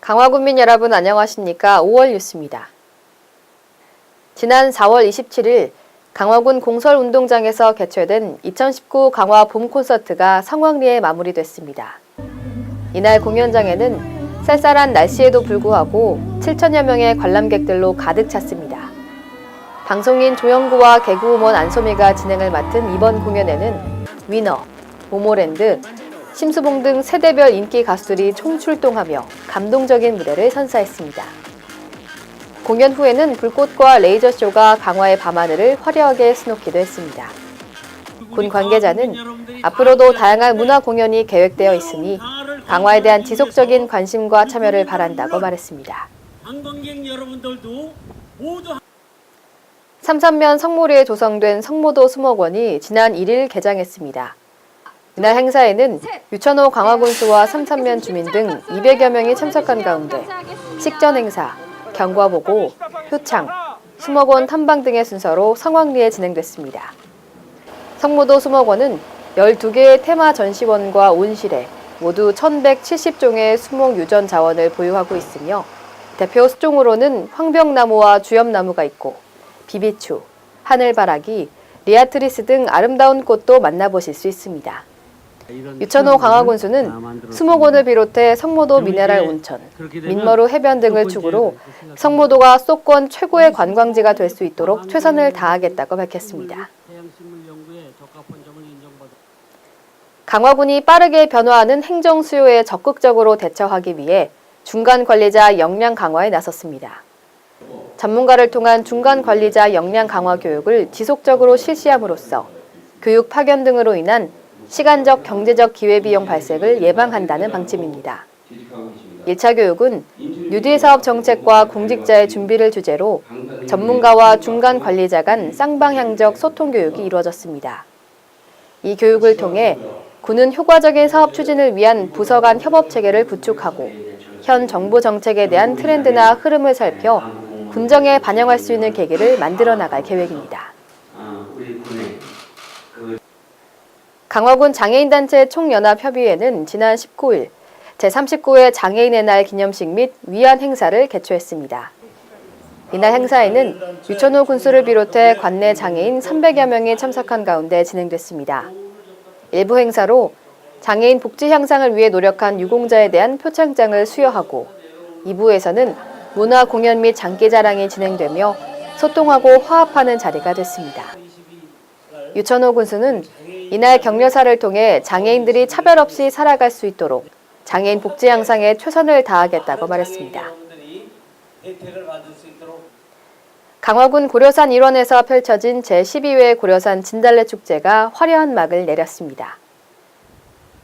강화군민 여러분 안녕하십니까? 5월 뉴스입니다. 지난 4월 27일 강화군 공설운동장에서 개최된 2019 강화 봄 콘서트가 성황리에 마무리됐습니다. 이날 공연장에는 쌀쌀한 날씨에도 불구하고 7천여 명의 관람객들로 가득 찼습니다. 방송인 조영구와 개그우먼 안소미가 진행을 맡은 이번 공연에는 위너, 모모랜드, 심수봉 등 세대별 인기 가수들이 총출동하며 감동적인 무대를 선사했습니다. 공연 후에는 불꽃과 레이저쇼가 강화의 밤하늘을 화려하게 수놓기도 했습니다. 군 관계자는 앞으로도 다양한 문화 공연이 계획되어 있으니 강화에 대한 지속적인 관심과 참여를 바란다고 말했습니다. 관광객 여러분들도 모두 삼산면 성모리에 조성된 성모도 수목원이 지난 1일 개장했습니다. 이날 행사에는 유천호 강화군수와 삼산면 주민 등 200여 명이 참석한 가운데 식전 행사, 경과보고, 효창, 수목원 탐방 등의 순서로 성황리에 진행됐습니다. 성모도 수목원은 12개의 테마 전시원과 온실에 모두 1170종의 수목 유전 자원을 보유하고 있으며 대표 수종으로는 황병나무와 주엽나무가 있고 비비추, 하늘바라기, 리아트리스 등 아름다운 꽃도 만나보실 수 있습니다. 유천호 강화군수는 수목원을 비롯해 성모도 미네랄 온천, 민머루 해변 등을 축으로 성모도가 수도권 최고의 관광지가 될 수 있도록 최선을 다하겠다고 밝혔습니다. 강화군이 빠르게 변화하는 행정 수요에 적극적으로 대처하기 위해 중간 관리자 역량 강화에 나섰습니다. 전문가를 통한 중간 관리자 역량 강화 교육을 지속적으로 실시함으로써 교육 파견 등으로 인한 시간적 경제적 기회비용 발생을 예방한다는 방침입니다. 1차 교육은 뉴딜 사업 정책과 공직자의 준비를 주제로 전문가와 중간 관리자 간 쌍방향적 소통 교육이 이루어졌습니다. 이 교육을 통해 군은 효과적인 사업 추진을 위한 부서 간 협업 체계를 구축하고 현 정부 정책에 대한 트렌드나 흐름을 살펴 군정에 반영할 수 있는 계기를 만들어 나갈 계획입니다. 강화군 장애인단체 총연합협의회는 지난 19일 제39회 장애인의 날 기념식 및 위안 행사를 개최했습니다. 이날 행사에는 유천호 군수를 비롯해 관내 장애인 300여 명이 참석한 가운데 진행됐습니다. 일부 행사로 장애인 복지 향상을 위해 노력한 유공자에 대한 표창장을 수여하고 2부에서는 문화 공연 및 장기 자랑이 진행되며 소통하고 화합하는 자리가 됐습니다. 유천호 군수는 이날 격려사를 통해 장애인들이 차별 없이 살아갈 수 있도록 장애인 복지 향상에 최선을 다하겠다고 말했습니다. 강화군 고려산 일원에서 펼쳐진 제12회 고려산 진달래 축제가 화려한 막을 내렸습니다.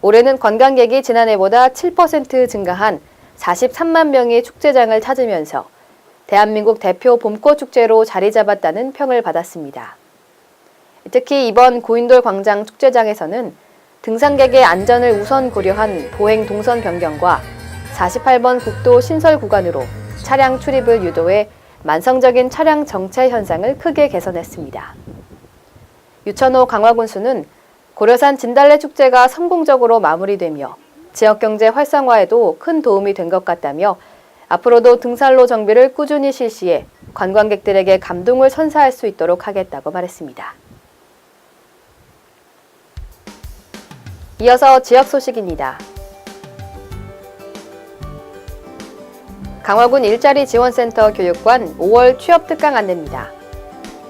올해는 관광객이 지난해보다 7% 증가한 43만 명이 축제장을 찾으면서 대한민국 대표 봄꽃 축제로 자리 잡았다는 평을 받았습니다. 특히 이번 고인돌 광장 축제장에서는 등산객의 안전을 우선 고려한 보행 동선 변경과 48번 국도 신설 구간으로 차량 출입을 유도해 만성적인 차량 정체 현상을 크게 개선했습니다. 유천호 강화군수는 고려산 진달래 축제가 성공적으로 마무리되며 지역 경제 활성화에도 큰 도움이 된 것 같다며 앞으로도 등산로 정비를 꾸준히 실시해 관광객들에게 감동을 선사할 수 있도록 하겠다고 말했습니다. 이어서 지역 소식입니다. 강화군 일자리 지원센터 교육관 5월 취업 특강 안내입니다.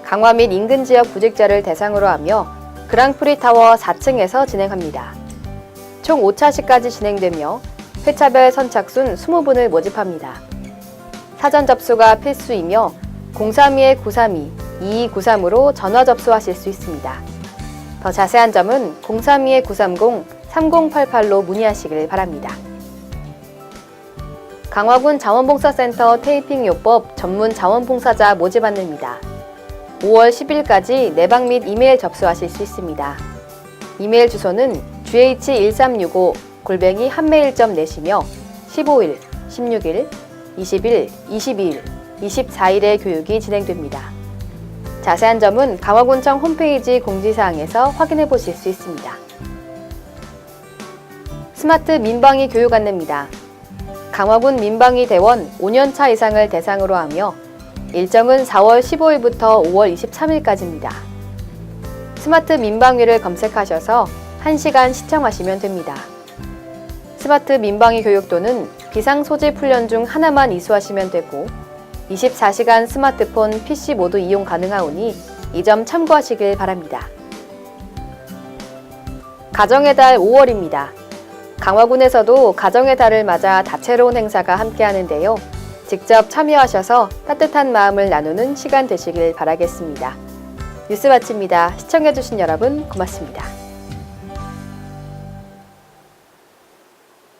강화 및 인근 지역 구직자를 대상으로 하며 그랑프리 타워 4층에서 진행합니다. 총 5차시까지 진행되며 회차별 선착순 20분을 모집합니다. 사전 접수가 필수이며 032-932-2293으로 전화 접수하실 수 있습니다. 더 자세한 점은 032-930-3088로 문의하시길 바랍니다. 강화군 자원봉사센터 테이핑 요법 전문 자원봉사자 모집 안내입니다. 5월 10일까지 내방 및 이메일 접수하실 수 있습니다. 이메일 주소는 gh1365 골뱅이 한메일.net이며 15일, 16일, 20일, 22일, 24일에 교육이 진행됩니다. 자세한 점은 강화군청 홈페이지 공지사항에서 확인해 보실 수 있습니다. 스마트 민방위 교육 안내입니다. 강화군 민방위 대원 5년차 이상을 대상으로 하며 일정은 4월 15일부터 5월 23일까지입니다. 스마트 민방위를 검색하셔서 1시간 시청하시면 됩니다. 스마트 민방위 교육도는 비상 소집 훈련 중 하나만 이수하시면 되고 24시간 스마트폰, PC 모두 이용 가능하오니 이 점 참고하시길 바랍니다. 가정의 달 5월입니다. 강화군에서도 가정의 달을 맞아 다채로운 행사가 함께 하는데요. 직접 참여하셔서 따뜻한 마음을 나누는 시간 되시길 바라겠습니다. 뉴스 마칩니다. 시청해주신 여러분 고맙습니다.